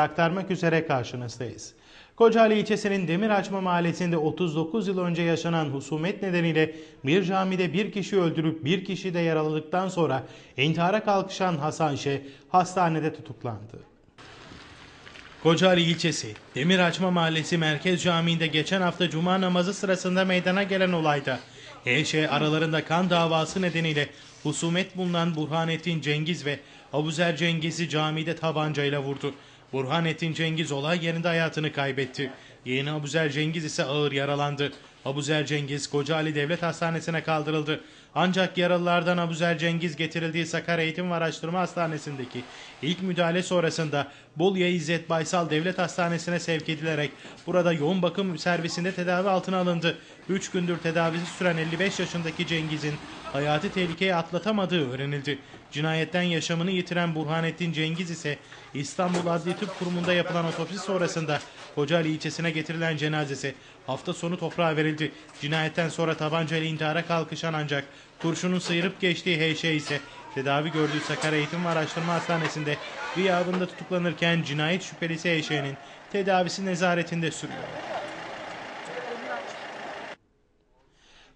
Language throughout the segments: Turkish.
aktarmak üzere karşınızdayız. Kocaeli ilçesinin Demiraçma mahallesinde 39 yıl önce yaşanan husumet nedeniyle bir camide bir kişi öldürüp bir kişi de yaraladıktan sonra intihara kalkışan Hasan Şe hastanede tutuklandı. Kocaeli ilçesi Demiraçma Mahallesi Merkez Camii'nde geçen hafta cuma namazı sırasında meydana gelen olayda HŞ aralarında kan davası nedeniyle husumet bulunan Burhanettin Cengiz ve Abuzer Cengiz'i camide tabancayla vurdu. Burhanettin Cengiz olay yerinde hayatını kaybetti. Yeğeni Abuzer Cengiz ise ağır yaralandı. Abuzer Cengiz Kocaeli Devlet Hastanesi'ne kaldırıldı. Ancak yaralılardan Abuzer Cengiz getirildiği Sakarya Eğitim ve Araştırma Hastanesi'ndeki ilk müdahale sonrasında Bolu'ya İzzet Baysal Devlet Hastanesi'ne sevk edilerek burada yoğun bakım servisinde tedavi altına alındı. 3 gündür tedavisi süren 55 yaşındaki Cengiz'in hayati tehlikeyi atlatamadığı öğrenildi. Cinayetten yaşamını yitiren Burhanettin Cengiz ise İstanbul Adli Tıp Kurumu'nda yapılan otopsi sonrasında Kocaeli ilçesine getirilen cenazesi hafta sonu toprağa verildi. Cinayetten sonra tabancayla intihara kalkışan ancak kurşunun sıyırıp geçtiği HŞ ise tedavi gördüğü Sakarya Eğitim ve Araştırma Hastanesi'nde gıyabında tutuklanırken cinayet şüphelisi HŞ'nin tedavisi nezaretinde sürüyor.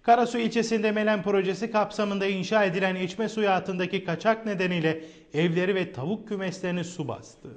Karasu ilçesinde Melen projesi kapsamında inşa edilen içme suyu hattındaki kaçak nedeniyle evleri ve tavuk kümeslerini su bastı.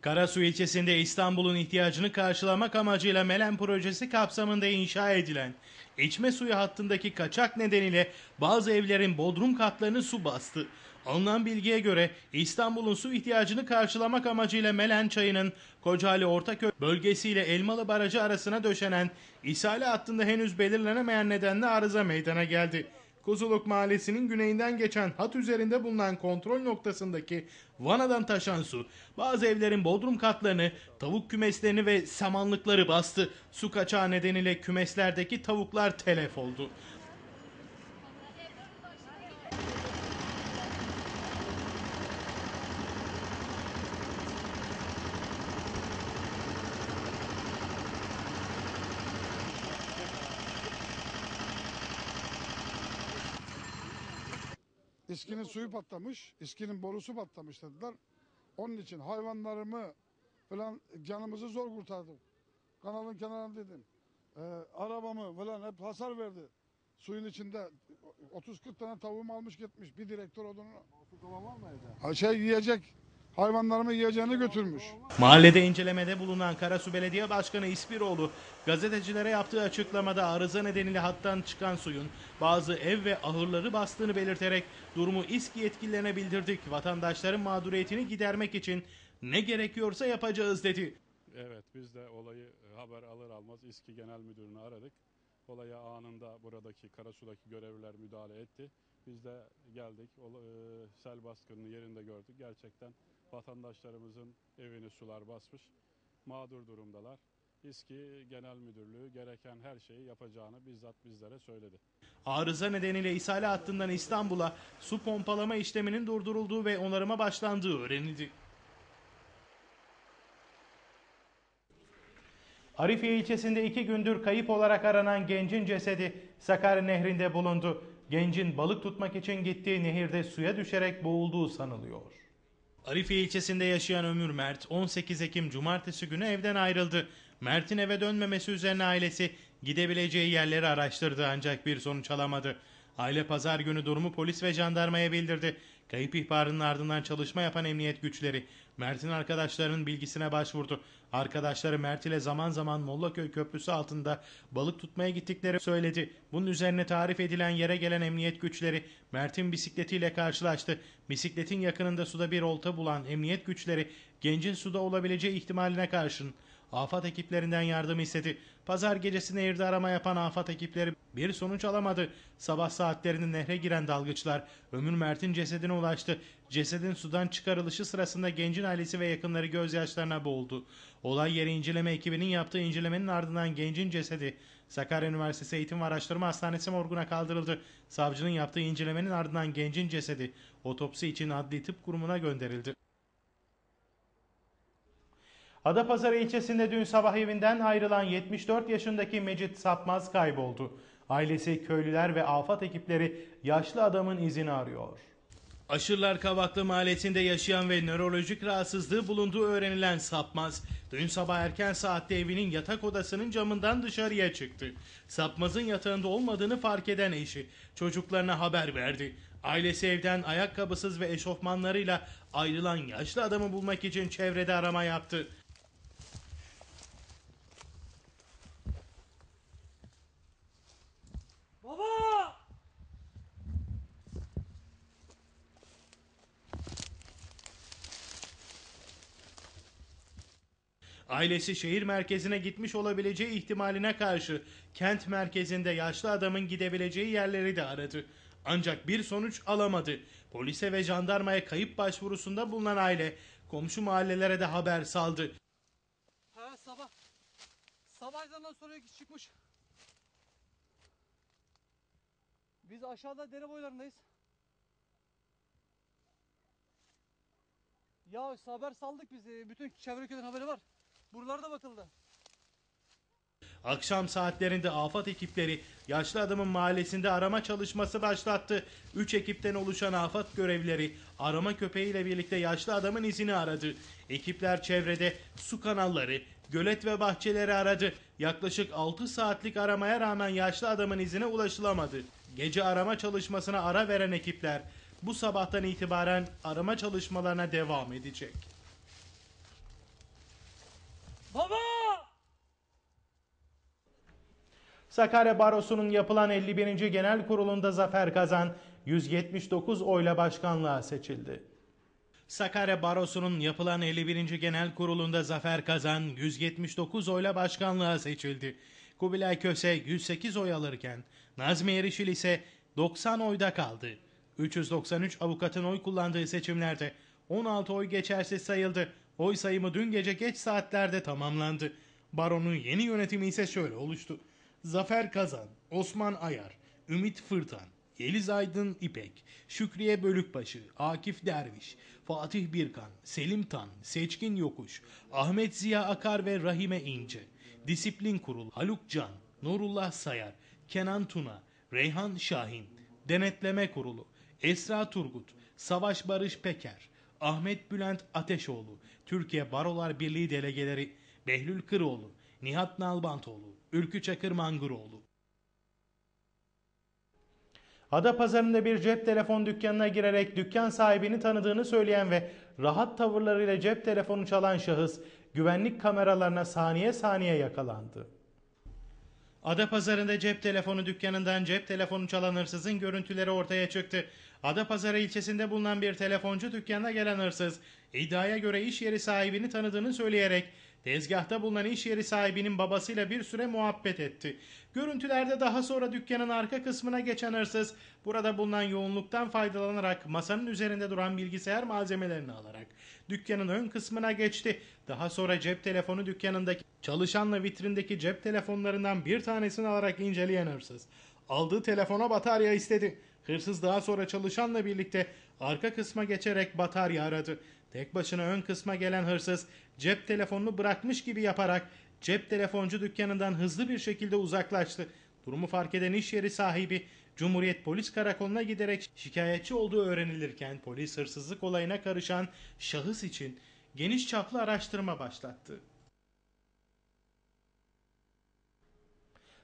Karasu ilçesinde İstanbul'un ihtiyacını karşılamak amacıyla Melen projesi kapsamında inşa edilen içme suyu hattındaki kaçak nedeniyle bazı evlerin bodrum katlarını su bastı. Alınan bilgiye göre İstanbul'un su ihtiyacını karşılamak amacıyla Melen Çayı'nın Kocaeli Ortaköy bölgesiyle Elmalı Barajı arasına döşenen ishale hattında henüz belirlenemeyen nedenle arıza meydana geldi. Kuzuluk Mahallesi'nin güneyinden geçen hat üzerinde bulunan kontrol noktasındaki vanadan taşan su bazı evlerin bodrum katlarını, tavuk kümeslerini ve samanlıkları bastı. Su kaçağı nedeniyle kümeslerdeki tavuklar telef oldu. İskinin suyu patlamış, iskinin borusu patlamış dediler. Onun için hayvanlarımı falan canımızı zor kurtardık. Kanalın kenarında dedim. Ee, arabamı falan hep hasar verdi. Suyun içinde 30-40 tane tavuğum almış gitmiş. Bir direktör odunu. Ha, Şey yiyecek, hayvanlarımı yiyeceğini götürmüş. Mahallede incelemede bulunan Karasu Belediye Başkanı İspiroğlu, gazetecilere yaptığı açıklamada arıza nedeniyle hattan çıkan suyun bazı ev ve ahırları bastığını belirterek durumu İSKİ yetkililerine bildirdik. Vatandaşların mağduriyetini gidermek için ne gerekiyorsa yapacağız dedi. Evet biz de olayı e, haber alır almaz İSKİ Genel Müdürünü aradık. Olaya anında buradaki Karasu'daki görevliler müdahale etti. Biz de geldik. E, sel baskınını yerinde gördük. Gerçekten vatandaşlarımızın evini sular basmış. Mağdur durumdalar. İSKİ Genel Müdürlüğü gereken her şeyi yapacağını bizzat bizlere söyledi. Arıza nedeniyle ishale hattından İstanbul'a su pompalama işleminin durdurulduğu ve onarıma başlandığı öğrenildi. Arifiye ilçesinde iki gündür kayıp olarak aranan gencin cesedi Sakarya Nehri'nde bulundu. Gencin balık tutmak için gittiği nehirde suya düşerek boğulduğu sanılıyor. Arifiye ilçesinde yaşayan Ömür Mert 18 Ekim Cumartesi günü evden ayrıldı. Mert'in eve dönmemesi üzerine ailesi gidebileceği yerleri araştırdı ancak bir sonuç alamadı. Aile pazar günü durumu polis ve jandarmaya bildirdi. Kayıp ihbarının ardından çalışma yapan emniyet güçleri Mert'in arkadaşlarının bilgisine başvurdu. Arkadaşları Mert ile zaman zaman Mollaköy Köprüsü altında balık tutmaya gittikleri söyledi. Bunun üzerine tarif edilen yere gelen emniyet güçleri Mert'in bisikletiyle karşılaştı. Bisikletin yakınında suda bir olta bulan emniyet güçleri gencin suda olabileceği ihtimaline karşın Afat ekiplerinden yardım istedi. Pazar gecesi nehirde arama yapan afat ekipleri bir sonuç alamadı. Sabah saatlerinde nehre giren dalgıçlar Ömür Mert'in cesedine ulaştı. Cesedin sudan çıkarılışı sırasında gencin ailesi ve yakınları gözyaşlarına boğuldu. Olay yeri inceleme ekibinin yaptığı incelemenin ardından gencin cesedi Sakarya Üniversitesi Eğitim ve Araştırma Hastanesi morguna kaldırıldı. Savcının yaptığı incelemenin ardından gencin cesedi otopsi için Adli Tıp Kurumu'na gönderildi. Adapazarı ilçesinde dün sabah evinden ayrılan 74 yaşındaki Mecit Sapmaz kayboldu. Ailesi, köylüler ve afat ekipleri yaşlı adamın izini arıyor. Aşırlar Kavaklı mahallesinde yaşayan ve nörolojik rahatsızlığı bulunduğu öğrenilen Sapmaz, dün sabah erken saatte evinin yatak odasının camından dışarıya çıktı. Sapmaz'ın yatağında olmadığını fark eden eşi, çocuklarına haber verdi. Ailesi evden ayakkabısız ve eşofmanlarıyla ayrılan yaşlı adamı bulmak için çevrede arama yaptı. Baba! Ailesi şehir merkezine gitmiş olabileceği ihtimaline karşı kent merkezinde yaşlı adamın gidebileceği yerleri de aradı. Ancak bir sonuç alamadı. Polise ve jandarmaya kayıp başvurusunda bulunan aile komşu mahallelere de haber saldı. Ha sabah. Sabah ezanından sonra çıkmış. Biz aşağıda dere boylarındayız. Ya haber saldık biz. e, Bütün çevre köyden haberi var. Buralarda bakıldı. Akşam saatlerinde afet ekipleri yaşlı adamın mahallesinde arama çalışması başlattı. Üç ekipten oluşan afet görevlileri arama köpeğiyle birlikte yaşlı adamın izini aradı. Ekipler çevrede su kanalları, gölet ve bahçeleri aradı. Yaklaşık 6 saatlik aramaya rağmen yaşlı adamın izine ulaşılamadı. Gece arama çalışmasına ara veren ekipler bu sabahtan itibaren arama çalışmalarına devam edecek. Baba! Sakarya Barosu'nun yapılan 51. Genel Kurulu'nda Zafer Kazan 179 oyla başkanlığa seçildi. Sakarya Barosu'nun yapılan 51. Genel Kurulu'nda Zafer Kazan 179 oyla başkanlığa seçildi. Kubilay Köse 108 oy alırken Nazmi Erişil ise 90 oyda kaldı. 393 avukatın oy kullandığı seçimlerde 16 oy geçersiz sayıldı. Oy sayımı dün gece geç saatlerde tamamlandı. Baronun yeni yönetimi ise şöyle oluştu. Zafer Kazan, Osman Ayar, Ümit Fırtan, Yeliz Aydın İpek, Şükriye Bölükbaşı, Akif Derviş, Fatih Birkan, Selim Tan, Seçkin Yokuş, Ahmet Ziya Akar ve Rahime İnce, Disiplin Kurulu, Haluk Can, Nurullah Sayar, Kenan Tuna, Reyhan Şahin, Denetleme Kurulu, Esra Turgut, Savaş Barış Peker, Ahmet Bülent Ateşoğlu, Türkiye Barolar Birliği delegeleri Behlül Kıroğlu, Nihat Nalbantoğlu, Ülkü Çakır Manguroğlu. Adapazarı'nda bir cep telefon dükkanına girerek dükkan sahibini tanıdığını söyleyen ve rahat tavırlarıyla cep telefonu çalan şahıs güvenlik kameralarına saniye saniye yakalandı. Adapazarı'nda cep telefonu dükkanından cep telefonu çalan hırsızın görüntüleri ortaya çıktı. Adapazarı ilçesinde bulunan bir telefoncu dükkanına gelen hırsız iddiaya göre iş yeri sahibini tanıdığını söyleyerek tezgahta bulunan iş yeri sahibinin babasıyla bir süre muhabbet etti. Görüntülerde daha sonra dükkanın arka kısmına geçen hırsız burada bulunan yoğunluktan faydalanarak masanın üzerinde duran bilgisayar malzemelerini alarak dükkanın ön kısmına geçti. Daha sonra cep telefonu dükkanındaki çalışanla vitrindeki cep telefonlarından bir tanesini alarak inceleyen hırsız aldığı telefona batarya istedi. Hırsız daha sonra çalışanla birlikte arka kısma geçerek batarya aradı. Tek başına ön kısma gelen hırsız cep telefonunu bırakmış gibi yaparak cep telefoncu dükkanından hızlı bir şekilde uzaklaştı. Durumu fark eden iş yeri sahibi Cumhuriyet Polis Karakolu'na giderek şikayetçi olduğu öğrenilirken polis hırsızlık olayına karışan şahıs için geniş çaplı araştırma başlattı.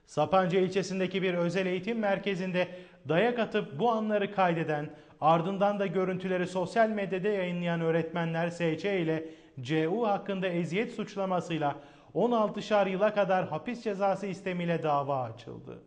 Sapanca ilçesindeki bir özel eğitim merkezinde dayak atıp bu anları kaydeden, ardından da görüntüleri sosyal medyada yayınlayan öğretmenler SC ile CU hakkında eziyet suçlamasıyla 16'şar yıla kadar hapis cezası istemiyle dava açıldı.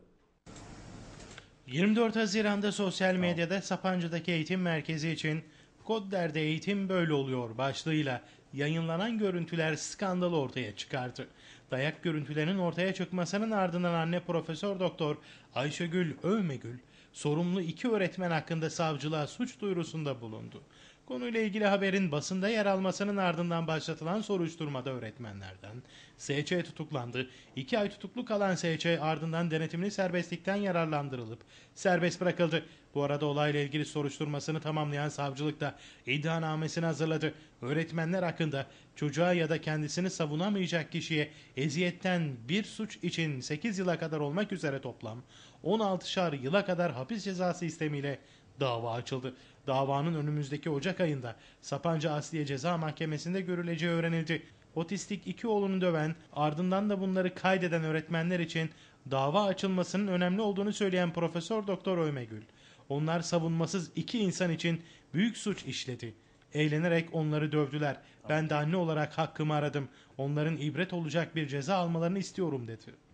24 Haziran'da sosyal medyada Sapanca'daki eğitim merkezi için Kodder'de eğitim böyle oluyor başlığıyla yayınlanan görüntüler skandalı ortaya çıkardı. Dayak görüntülerinin ortaya çıkmasının ardından anne Profesör Doktor Ayşegül Övmegül sorumlu iki öğretmen hakkında savcılığa suç duyurusunda bulundu. Konuyla ilgili haberin basında yer almasının ardından başlatılan soruşturmada öğretmenlerden SC tutuklandı. İki ay tutuklu kalan SC ardından denetimli serbestlikten yararlandırılıp serbest bırakıldı. Bu arada olayla ilgili soruşturmasını tamamlayan savcılık da iddianamesini hazırladı. Öğretmenler hakkında çocuğa ya da kendisini savunamayacak kişiye eziyetten bir suç için 8 yıla kadar olmak üzere toplam 16'şar yıla kadar hapis cezası istemiyle dava açıldı. Davanın önümüzdeki Ocak ayında Sapanca Asliye Ceza Mahkemesi'nde görüleceği öğrenildi. Otistik iki oğlunu döven, ardından da bunları kaydeden öğretmenler için dava açılmasının önemli olduğunu söyleyen Profesör Doktor Ömegül, onlar savunmasız iki insan için büyük suç işledi. Eğlenerek onları dövdüler. Ben de anne olarak hakkımı aradım. Onların ibret olacak bir ceza almalarını istiyorum dedi.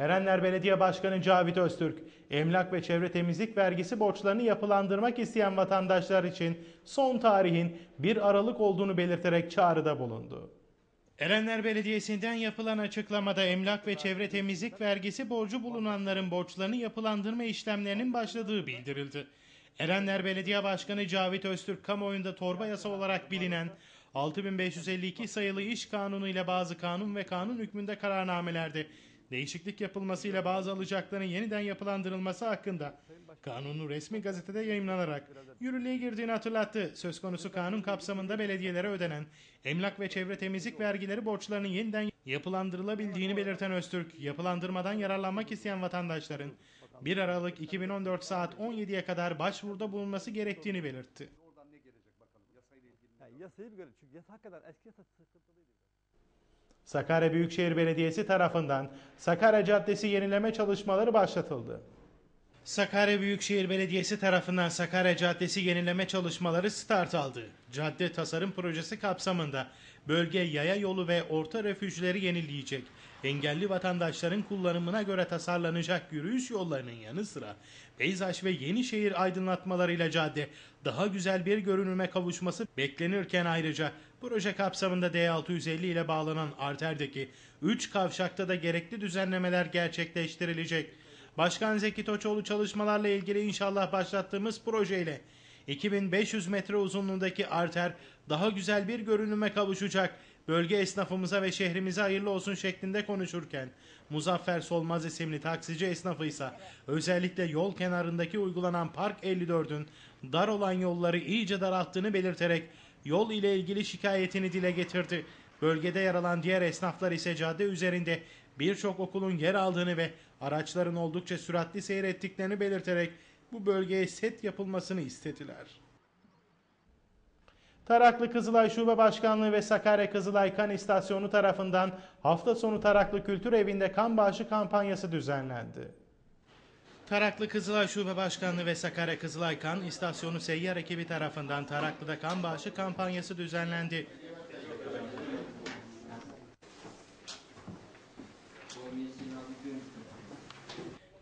Erenler Belediye Başkanı Cavit Öztürk, emlak ve çevre temizlik vergisi borçlarını yapılandırmak isteyen vatandaşlar için son tarihin 1 Aralık olduğunu belirterek çağrıda bulundu. Erenler Belediyesi'nden yapılan açıklamada emlak ve çevre temizlik vergisi borcu bulunanların borçlarını yapılandırma işlemlerinin başladığı bildirildi. Erenler Belediye Başkanı Cavit Öztürk kamuoyunda torba yasa olarak bilinen 6552 sayılı iş kanunu ile bazı kanun ve kanun hükmünde kararnamelerde değişiklik yapılmasıyla bazı alacakların yeniden yapılandırılması hakkında kanunu resmi gazetede yayımlanarak yürürlüğe girdiğini hatırlattı. Söz konusu kanun kapsamında belediyelere ödenen emlak ve çevre temizlik vergileri borçlarının yeniden yapılandırılabildiğini belirten Öztürk, yapılandırmadan yararlanmak isteyen vatandaşların 1 Aralık 2014 saat 17'ye kadar başvuruda bulunması gerektiğini belirtti. Yani yasayı bir göre çünkü yasa hakikaten eski yasa sıkıntılıydı. Sakarya Büyükşehir Belediyesi tarafından Sakarya Caddesi yenileme çalışmaları başlatıldı. Sakarya Büyükşehir Belediyesi tarafından Sakarya Caddesi yenileme çalışmaları start aldı. Cadde tasarım projesi kapsamında bölge yaya yolu ve orta refüjleri yenileyecek. Engelli vatandaşların kullanımına göre tasarlanacak yürüyüş yollarının yanı sıra peyzaj ve yenişehir aydınlatmalarıyla cadde daha güzel bir görünüme kavuşması beklenirken ayrıca proje kapsamında D650 ile bağlanan arterdeki 3 kavşakta da gerekli düzenlemeler gerçekleştirilecek. Başkan Zeki Toçoğlu çalışmalarla ilgili inşallah başlattığımız projeyle 2500 metre uzunluğundaki arter daha güzel bir görünüme kavuşacak. Bölge esnafımıza ve şehrimize hayırlı olsun şeklinde konuşurken Muzaffer Solmaz isimli taksici esnafı ise özellikle yol kenarındaki uygulanan Park 54'ün dar olan yolları iyice daralttığını belirterek yol ile ilgili şikayetini dile getirdi. Bölgede yer alan diğer esnaflar ise cadde üzerinde birçok okulun yer aldığını ve araçların oldukça süratli seyrettiklerini belirterek bu bölgeye set yapılmasını istediler. Taraklı Kızılay Şube Başkanlığı ve Sakarya Kızılay Kan İstasyonu tarafından hafta sonu Taraklı Kültür Evi'nde kan bağışı kampanyası düzenlendi. Taraklı Kızılay Şube Başkanlığı ve Sakarya Kızılay Kan İstasyonu Seyyar ekibi tarafından Taraklı'da kan bağışı kampanyası düzenlendi.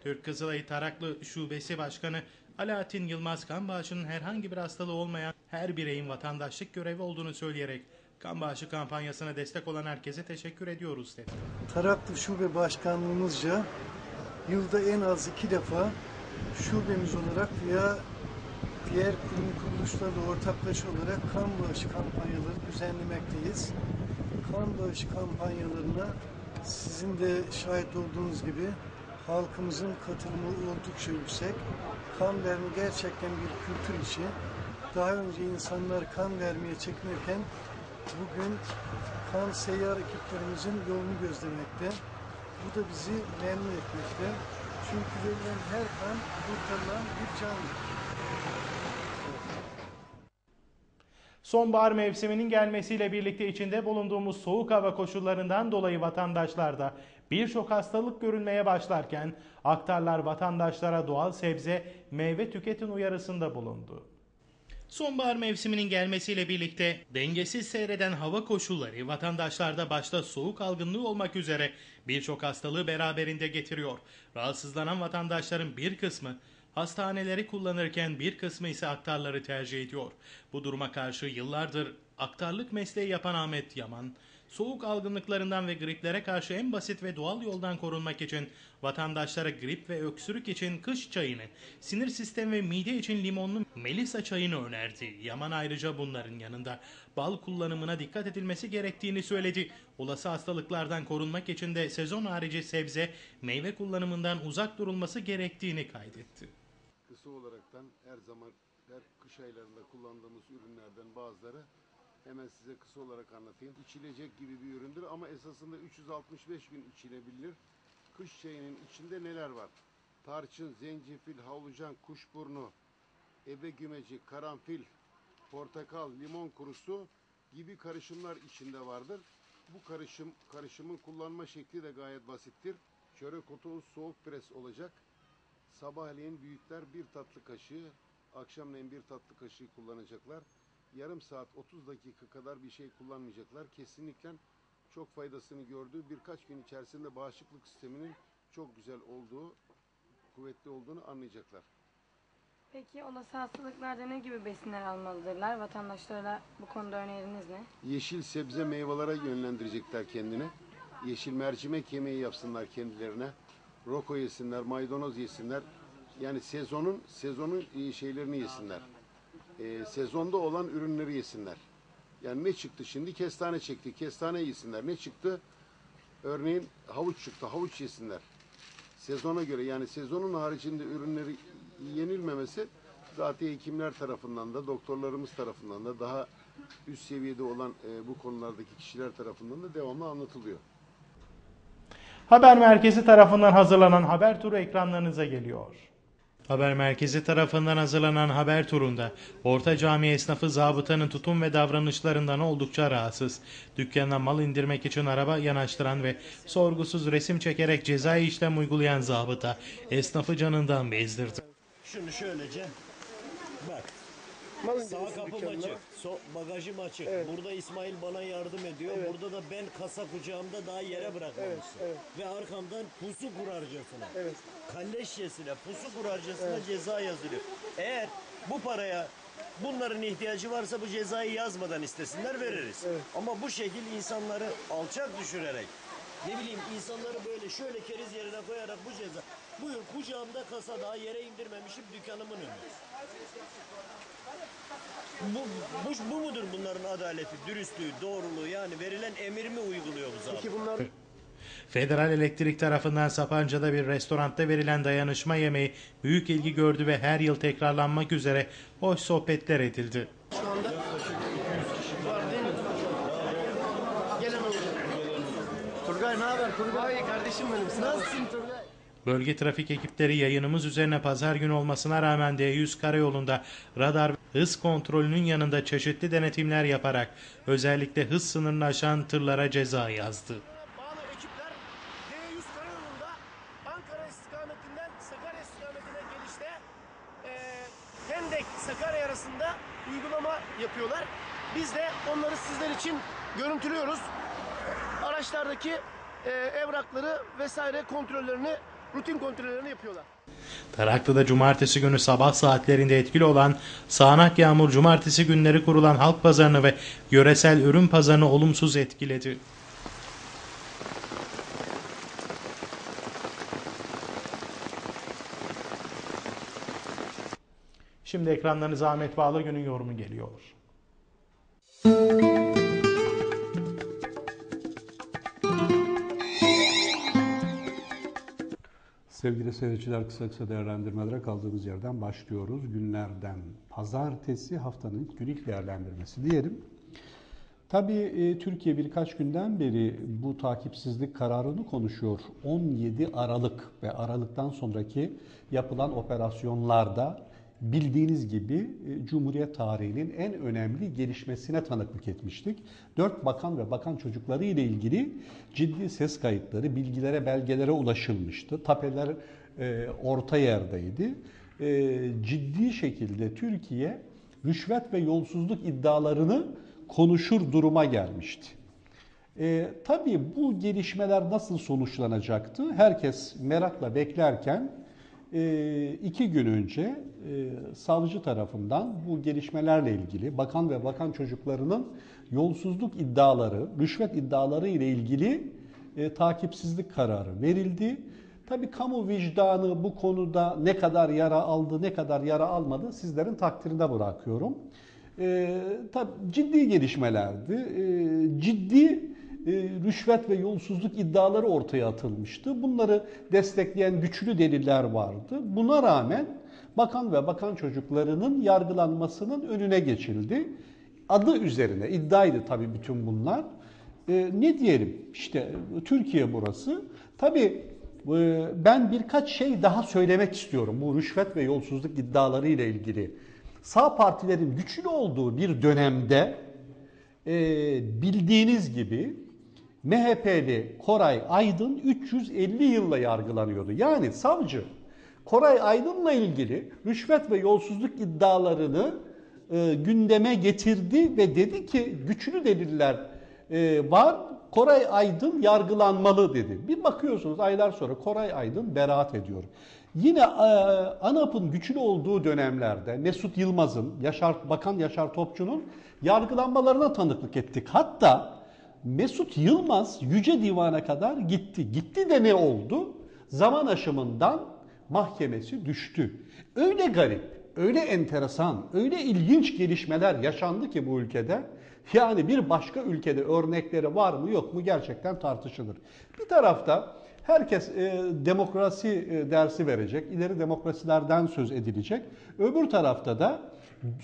Türk Kızılayı Taraklı Şubesi Başkanı Alaaddin Yılmaz kan bağışının herhangi bir hastalığı olmayan her bireyin vatandaşlık görevi olduğunu söyleyerek kan bağışı kampanyasına destek olan herkese teşekkür ediyoruz dedi. Taraklı Şube Başkanlığımızca yılda en az iki defa şubemiz olarak veya diğer kurum kuruluşlarla ortaklaşa olarak kan bağışı kampanyaları düzenlemekteyiz. Kan bağışı kampanyalarına sizin de şahit olduğunuz gibi halkımızın katılımı oldukça yüksek. Kan verme gerçekten bir kültür işi. Daha önce insanlar kan vermeye çekinirken bugün kan seyyar ekiplerimizin yolunu gözlemekte. Bu da bizi memnun etmekte. Çünkü verilen her kan kurtarılan bir canlı. Sonbahar mevsiminin gelmesiyle birlikte içinde bulunduğumuz soğuk hava koşullarından dolayı vatandaşlarda birçok hastalık görülmeye başlarken aktarlar vatandaşlara doğal sebze, meyve tüketin uyarısında bulundu. Sonbahar mevsiminin gelmesiyle birlikte dengesiz seyreden hava koşulları vatandaşlarda başta soğuk algınlığı olmak üzere birçok hastalığı beraberinde getiriyor. Rahatsızlanan vatandaşların bir kısmı hastaneleri kullanırken bir kısmı ise aktarları tercih ediyor. Bu duruma karşı yıllardır aktarlık mesleği yapan Ahmet Yaman, soğuk algınlıklarından ve griplere karşı en basit ve doğal yoldan korunmak için vatandaşlara grip ve öksürük için kış çayını, sinir sistemi ve mide için limonlu melisa çayını önerdi. Yaman ayrıca bunların yanında bal kullanımına dikkat edilmesi gerektiğini söyledi. Olası hastalıklardan korunmak için de sezon harici sebze, meyve kullanımından uzak durulması gerektiğini kaydetti. kısa olaraktan her zaman her kış aylarında kullandığımız ürünlerden bazıları hemen size kısa olarak anlatayım. İçilecek gibi bir üründür ama esasında 365 gün içilebilir. Kış çayının içinde neler var? Tarçın, zencefil, havlucan, kuşburnu, ebe gümeci, karanfil, portakal, limon kurusu gibi karışımlar içinde vardır. Bu karışım karışımın kullanma şekli de gayet basittir. Çörek otu soğuk pres olacak. Sabahleyin büyükler bir tatlı kaşığı, akşamleyin bir tatlı kaşığı kullanacaklar. Yarım saat 30 dakika kadar bir şey kullanmayacaklar. Kesinlikle çok faydasını gördüğü birkaç gün içerisinde bağışıklık sisteminin çok güzel olduğu, kuvvetli olduğunu anlayacaklar. Peki olası hastalıklarda ne gibi besinler almalıdırlar? Vatandaşlara bu konuda öneriniz ne? Yeşil sebze meyvelere yönlendirecekler kendini. Yeşil mercimek yemeği yapsınlar kendilerine. Roko yesinler, maydanoz yesinler. Yani sezonun sezonun e, şeylerini yesinler. Ee, sezonda olan ürünleri yesinler. Yani ne çıktı şimdi? Kestane çekti. Kestane yesinler. Ne çıktı? Örneğin havuç çıktı. Havuç yesinler. Sezona göre yani sezonun haricinde ürünleri yenilmemesi zaten hekimler tarafından da doktorlarımız tarafından da daha üst seviyede olan e, bu konulardaki kişiler tarafından da devamlı anlatılıyor. Haber Merkezi tarafından hazırlanan haber turu ekranlarınıza geliyor. Haber Merkezi tarafından hazırlanan haber turunda Orta Cami esnafı zabıtanın tutum ve davranışlarından oldukça rahatsız. Dükkanına mal indirmek için araba yanaştıran ve sorgusuz resim çekerek cezai işlem uygulayan zabıta esnafı canından bezdirdi. Şunu şöylece bak. Sağ kapım açık, so bagajım açık. Burada İsmail bana yardım ediyor. Burada da ben kasa kucağımda daha yere bırakmamışım. Ve arkamdan pusu kurarcasına, kalleşçesine, pusu kurarcasına ceza yazılıyor. Eğer bu paraya bunların ihtiyacı varsa bu cezayı yazmadan istesinler veririz. Ama bu şekil insanları alçak düşürerek ne bileyim insanları böyle şöyle keriz yerine koyarak bu ceza. Buyur kucağımda kasa daha yere indirmemişim dükkanımın önü. Bu, bu, bu mudur bunların adaleti, dürüstlüğü, doğruluğu yani verilen emir mi uyguluyor bu zabıta? Federal Elektrik tarafından Sapanca'da bir restoranda verilen dayanışma yemeği büyük ilgi gördü ve her yıl tekrarlanmak üzere hoş sohbetler edildi. Turgay ne haber Turgay? kardeşim benim. Nasılsın Turgay? Bölge trafik ekipleri yayınımız üzerine pazar günü olmasına rağmen D100 karayolunda radar hız kontrolünün yanında çeşitli denetimler yaparak özellikle hız sınırını aşan tırlara ceza yazdı. Bağlı ekipler D100 karayolunda Ankara istikametinden Sakarya arasında uygulama yapıyorlar. Biz de onları sizler için görüntülüyoruz. Araçlardaki eee, evrakları vesaire kontrollerini, rutin kontrollerini yapıyorlar. Taraklı'da cumartesi günü sabah saatlerinde etkili olan sağanak yağmur cumartesi günleri kurulan halk pazarını ve yöresel ürün pazarını olumsuz etkiledi. Şimdi ekranlarınıza Ahmet Bağlıgün'ün yorumu geliyor. Sevgili seyirciler kısa kısa değerlendirmelere kaldığımız yerden başlıyoruz. Günlerden pazartesi haftanın ilk değerlendirmesi diyelim. Tabii e, Türkiye birkaç günden beri bu takipsizlik kararını konuşuyor. 17 Aralık ve Aralık'tan sonraki yapılan operasyonlarda bildiğiniz gibi e, Cumhuriyet tarihinin en önemli gelişmesine tanıklık etmiştik. Dört bakan ve bakan çocukları ile ilgili ciddi ses kayıtları, bilgilere, belgelere ulaşılmıştı. Tapeler e, orta yerdeydi. E, ciddi şekilde Türkiye rüşvet ve yolsuzluk iddialarını konuşur duruma gelmişti. E, tabii bu gelişmeler nasıl sonuçlanacaktı? Herkes merakla beklerken iki gün önce e, savcı tarafından bu gelişmelerle ilgili bakan ve bakan çocuklarının yolsuzluk iddiaları, rüşvet iddiaları ile ilgili e, takipsizlik kararı verildi. Tabii kamu vicdanı bu konuda ne kadar yara aldı, ne kadar yara almadı sizlerin takdirine bırakıyorum. E, tabii ciddi gelişmelerdi. E, ciddi rüşvet ve yolsuzluk iddiaları ortaya atılmıştı. Bunları destekleyen güçlü deliller vardı. Buna rağmen bakan ve bakan çocuklarının yargılanmasının önüne geçildi. Adı üzerine iddiaydı tabii bütün bunlar. E, ne diyelim işte Türkiye burası. Tabii e, ben birkaç şey daha söylemek istiyorum bu rüşvet ve yolsuzluk iddiaları ile ilgili. sağ partilerin güçlü olduğu bir dönemde e, bildiğiniz gibi MHP'li Koray Aydın 350 yılla yargılanıyordu. Yani savcı Koray Aydın'la ilgili rüşvet ve yolsuzluk iddialarını e, gündeme getirdi ve dedi ki güçlü deliller e, var. Koray Aydın yargılanmalı dedi. Bir bakıyorsunuz aylar sonra Koray Aydın beraat ediyor. Yine e, ANAP'ın güçlü olduğu dönemlerde Mesut Yılmaz'ın, Yaşar, Bakan Yaşar Topçu'nun yargılanmalarına tanıklık ettik. Hatta Mesut Yılmaz Yüce Divan'a kadar gitti. Gitti de ne oldu? Zaman aşımından mahkemesi düştü. Öyle garip, öyle enteresan, öyle ilginç gelişmeler yaşandı ki bu ülkede. Yani bir başka ülkede örnekleri var mı yok mu gerçekten tartışılır. Bir tarafta herkes e, demokrasi e, dersi verecek, ileri demokrasilerden söz edilecek. Öbür tarafta da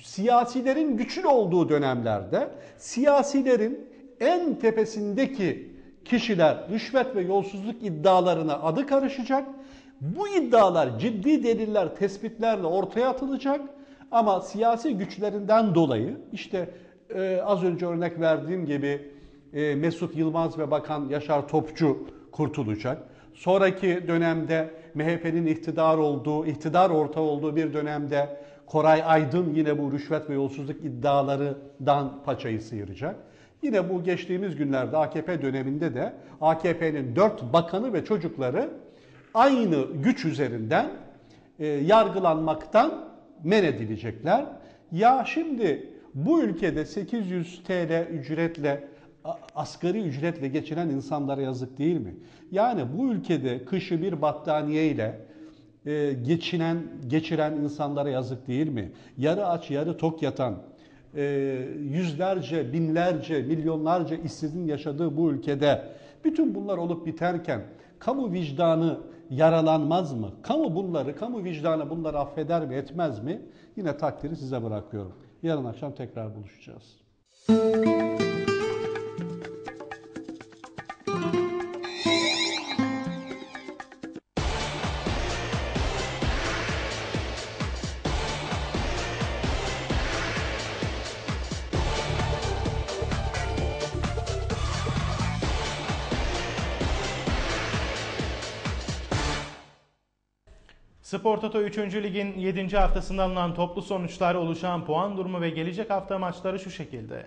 siyasilerin güçlü olduğu dönemlerde siyasilerin en tepesindeki kişiler rüşvet ve yolsuzluk iddialarına adı karışacak. Bu iddialar ciddi deliller, tespitlerle ortaya atılacak ama siyasi güçlerinden dolayı işte e, az önce örnek verdiğim gibi e, Mesut Yılmaz ve Bakan Yaşar Topçu kurtulacak. Sonraki dönemde MHP'nin iktidar olduğu, iktidar ortağı olduğu bir dönemde Koray Aydın yine bu rüşvet ve yolsuzluk iddialarından paçayı sıyıracak. Yine bu geçtiğimiz günlerde AKP döneminde de AKP'nin dört bakanı ve çocukları aynı güç üzerinden e, yargılanmaktan men edilecekler. Ya şimdi bu ülkede 800 TL ücretle asgari ücretle geçinen insanlara yazık değil mi? Yani bu ülkede kışı bir battaniye ile e, geçinen geçiren insanlara yazık değil mi? Yarı aç yarı tok yatan e, yüzlerce, binlerce, milyonlarca işsizin yaşadığı bu ülkede bütün bunlar olup biterken kamu vicdanı yaralanmaz mı? Kamu bunları, kamu vicdanı bunları affeder mi, etmez mi? Yine takdiri size bırakıyorum. Yarın akşam tekrar buluşacağız. Spor Toto 3. Lig'in 7. haftasında alınan toplu sonuçlar, oluşan puan durumu ve gelecek hafta maçları şu şekilde.